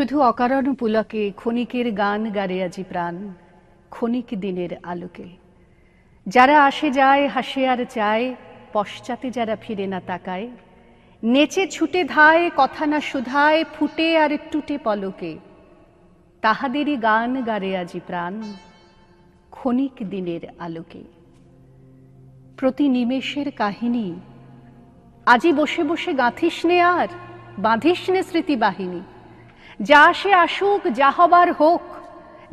শুধু অকারণ পুলকে ক্ষণিকের গান গারে আজি প্রাণ, ক্ষণিক দিনের আলোকে। যারা আসে যায়, হাসে আর চায়, পশ্চাতে যারা ফিরে না তাকায়। নেচে ছুটে ধায়, কথা না শুধায়, ফুটে আর টুটে পলকে। তাহাদেরই গান গারে আজি প্রাণ, ক্ষণিক দিনের আলোকে। প্রতি নিমেষের কাহিনী, আজি বসে বসে গাঁথিস নে আর, বাঁধিস নে স্মৃতি বাহিনী যা সে আসুক, যা হবার হোক,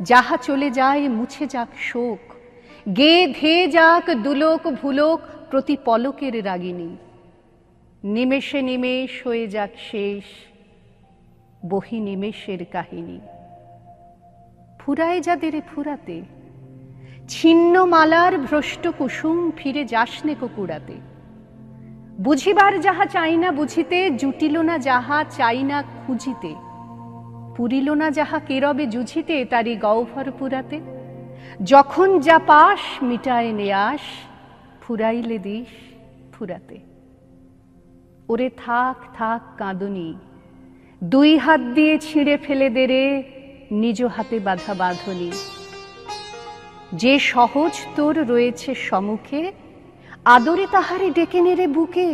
যাহা চলে যায় মুছে যাক শোক। গে ধে যাক দুলোক ভুলোক প্রতি পলকের রাগিনী নিমেষে নিমেষ হয়ে যাক শেষ বহি নিমেষের কাহিনী। ফুরায় যাদের ফুরাতে ছিন্ন মালার ভ্রষ্ট কুসুম ফিরে যাসনে কুকুড়াতে। বুঝিবার যাহা চাই না বুঝিতে, জুটিল না যাহা চাই না খুঁজিতে। পুরিল না যাহা কেরবে জুঝিতে তারি গহ্বর পুরাতে। যখন যা পাস, মিটায় নেয়াস ফুরাইলে দিস ফুরাতে। ওরে থাক থাক কাঁদনি, দুই হাত দিয়ে ছিঁড়ে ফেলে দেরে নিজ হাতে বাধা বাঁধনি। যে সহজ তোর রয়েছে সমুখে, আদরে তাহারে ডেকে নেরে বুকে।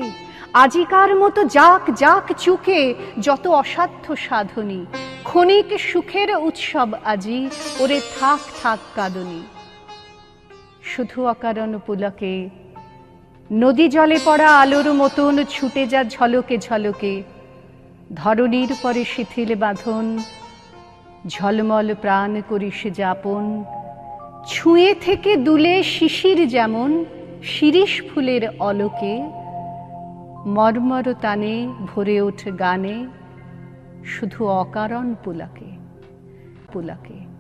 আজিকার মতো যাক যাক চুকে, যত অসাধ্য সাধনী। ক্ষণিক সুখের উৎসব আজি, ওরে থাক থাক কাঁদনি। শুধু অকারণ পুলকে, নদী জলে পড়া আলোর মতন ছুটে যা ঝলকে ঝলকে, ধরণীর পরে শিথিল বাঁধন, ঝলমল প্রাণ করিস যাপন, ছুঁয়ে থেকে দুলে শিশির যেমন, শিরিষ ফুলের অলোকে, মর্মর তানে ভরে ওঠ গানে শুধু অকারণ পুলাকে পুলাকে।